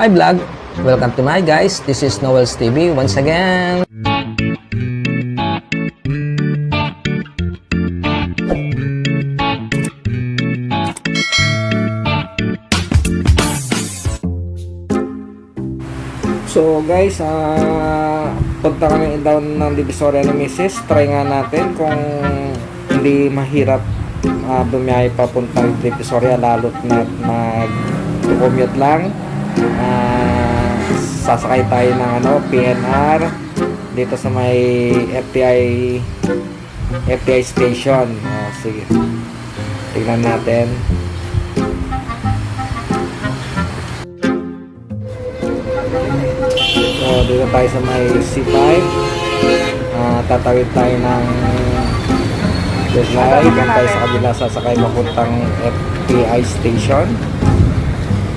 Hi vlog! Welcome to my guys. This is Noel's TV once again. So guys, ah punta kami down ng Divisoria ng Mrs. Try nga natin kung hindi mahirap uh, bumiyahe papuntang Divisoria lalo't na mag-commute lang. Sasakay tayo ng ano, PNR dito sa may FTI FTI station. Oh, sige. Tingnan natin. So, dito tayo sa may C5. Ah, tatawid tayo ng Deslay. Doon tayo sa kabila sasakay papuntang FTI station.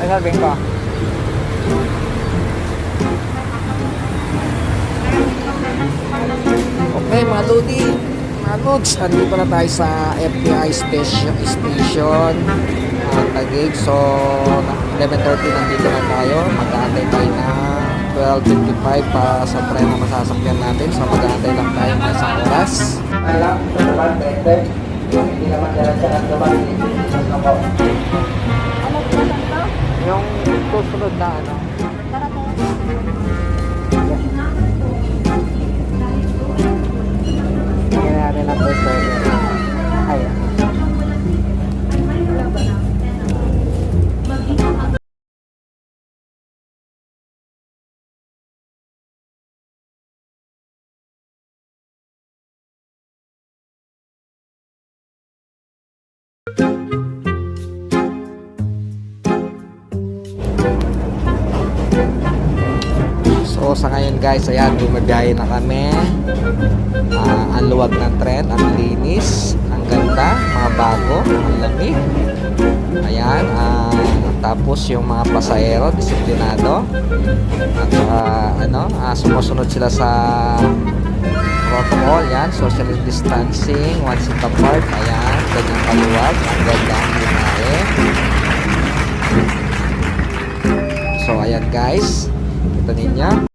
Ay, sabihin ko. Okay, mga Lodi. Mga Lods, andito na tayo sa FTI station. station Taguig. So, 11.30 nandito na tayo. Mag-aantay tayo na 12.55 para sa tren na masasakyan natin. So, mag-aantay lang tayo ng isang oras. Alam, sa naman, hindi naman dala sa naman. Yung susunod na ano. Tingnan natin ang pwesto. Ay. Guys, ayan, bumabiyahe na kami. Ah, ang luwag ng tren, ang linis, ang ganda, mga bago, ang lamig. Ayan, ah, tapos yung mga pasahero, disiplinado. At saka, ano, ah, sumusunod sila sa protocol, yan, social distancing, one seat apart, ayan, ganyang kaluwag, ang ganda ang biyahe. So ayan guys, kita ninyo.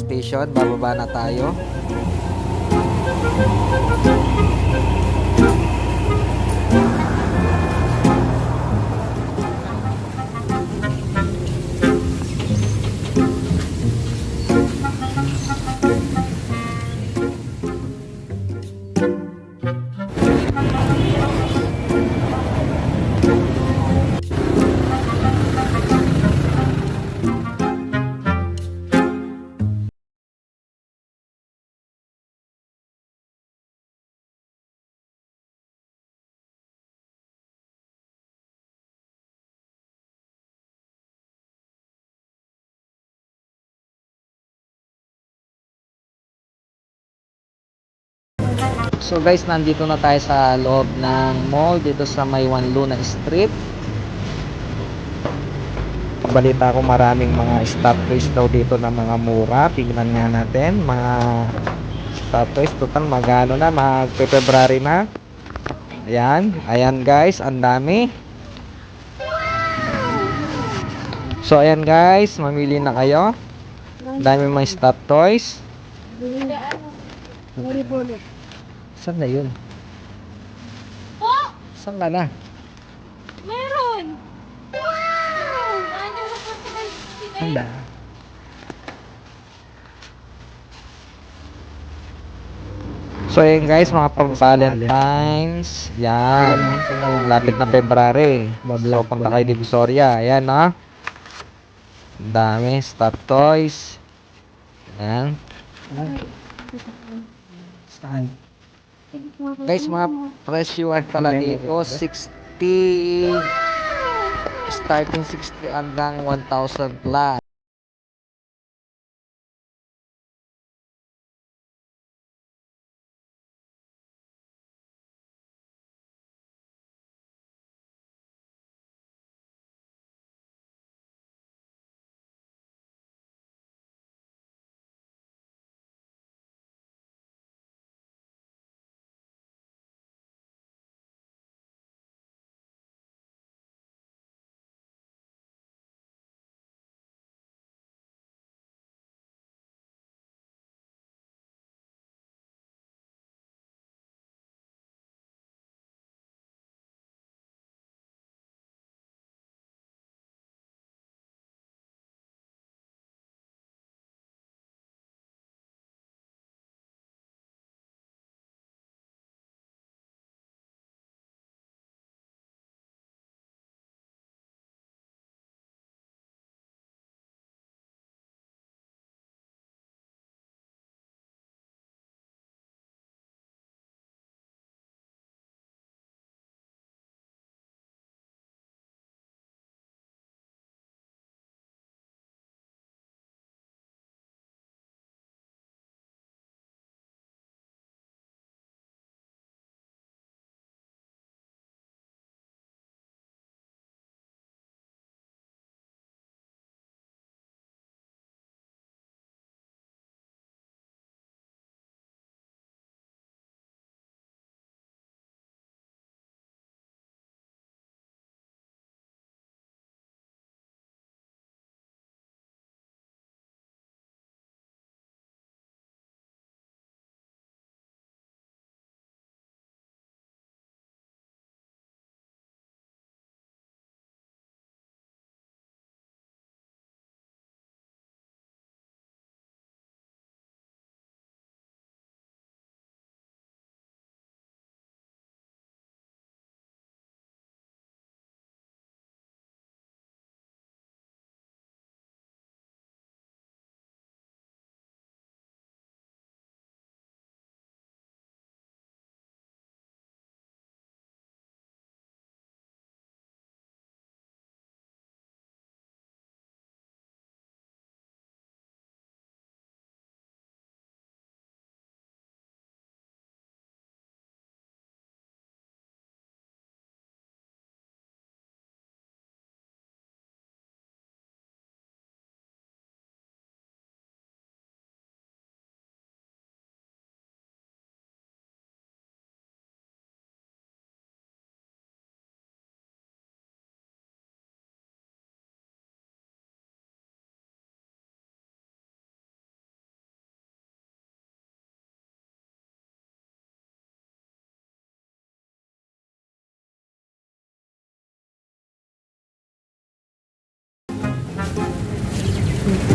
Station, bababa na tayo. So guys, nandito na tayo sa loob ng mall dito sa Maywan Luna Street. Balita ko maraming mga stop toys daw dito na mga mura. Tingnan nga natin mga stop toys. Total magano na, mag-February na. Ayan, ayan guys, ang dami. So ayan guys, mamili na kayo. Dami mga stop toys. Saan na yun? Oh! Saan ka na? Meron! Wow! Ano na po sa Handa. So yun guys, mga pang Valentine's. Yan. Lapit na February. So punta kayo di Visoria. Ayan ha. Ang dami. Stop toys. Ayan. Saan? Guys, mga presyo at pala dito. 60 starting 60 hanggang 1,000 plus.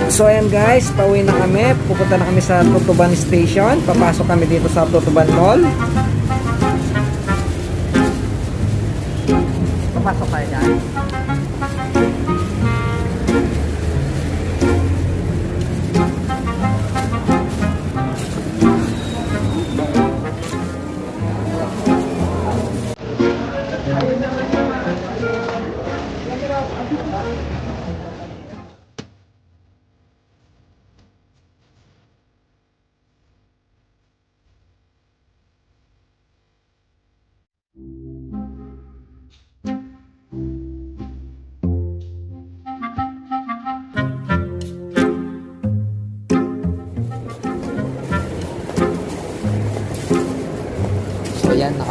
So ayan guys, pauwi na kami. Pupunta na kami sa Tutuban Station. Papasok kami dito sa Tutuban Mall. Papasok kayo dyan.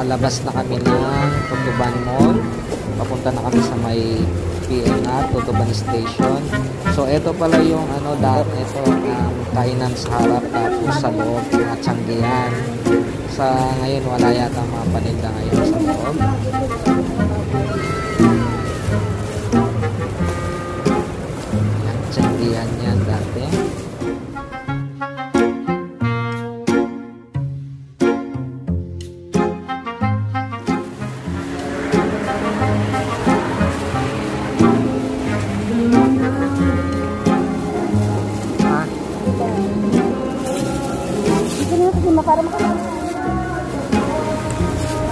Nakalabas na kami ng Tutuban Mall. Papunta na kami sa may PNR, Tutuban Station. So, ito pala yung ano, dahil ito, um, kainan sa harap tapos sa loob, mga tiyanggihan. Sa ngayon, wala yata mga paninda ngayon sa loob. Yan, tiyanggihan yan dati.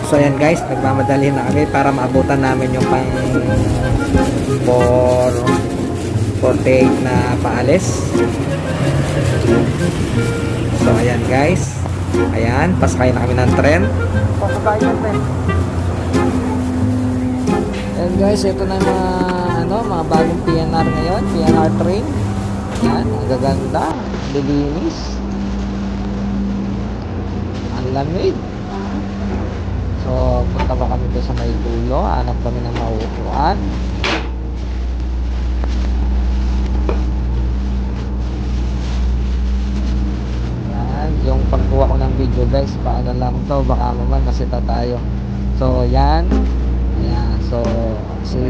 So ayan guys, nagmamadali na kami para maabutan namin yung pang for for take na paalis. So ayan guys. Ayan, pasakay na kami ng tren. Pasabay na rin. Ayan guys, ito na yung mga ano, mga bagong PNR ngayon, PNR train. Ayan, ang gaganda, lilinis. Lamig. So, punta pa kami doon sa may dulo, hanap kami ng mauupuan. Yan, yung pagkuha ko ng video guys, paano lang to, baka naman masita tayo. So, yan. Ayan, so, si...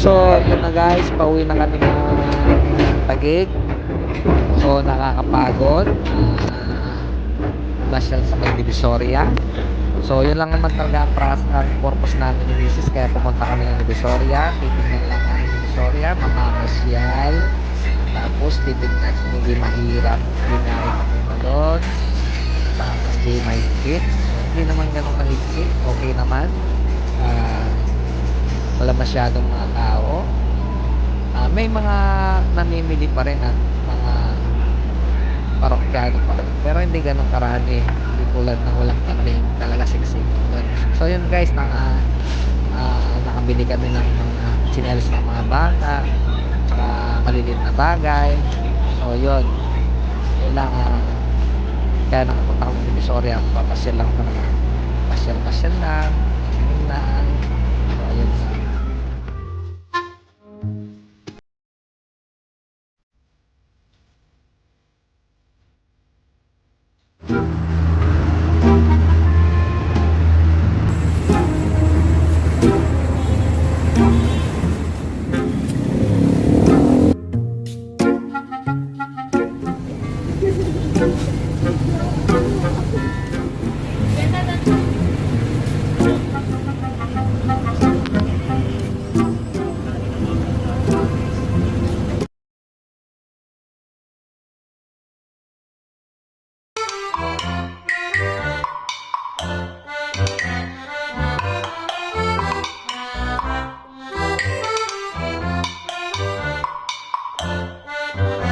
So, yun na guys, pauwi na kami ng Tagig. So, nakakapagod. Uh, Basyal sa may Divisoria. So, yun lang naman talaga pras, ang purpose namin ni Mrs. Kaya pumunta kami ng Divisoria. Titignan lang ang Divisoria, mamamasyal. Tapos, titignan kung hindi mahirap. Hindi na doon. Tapos, hindi mahigpit. Hindi naman ganun kahigpit. Okay naman. Masyadong mga tao. Ah, may mga namimili pa rin at mga parokyano pa. Pero hindi ganun karami. Hindi tulad ng walang tanim. Talaga siksik. So yun guys, naka, ah, nakabili kami ng mga chinelas ng mga bata. Tsaka maliliit na bagay. So yun. Lang. ah, kaya nakapunta kami sa Visoria. Papasyal lang talaga. Pasyal-pasyal lang.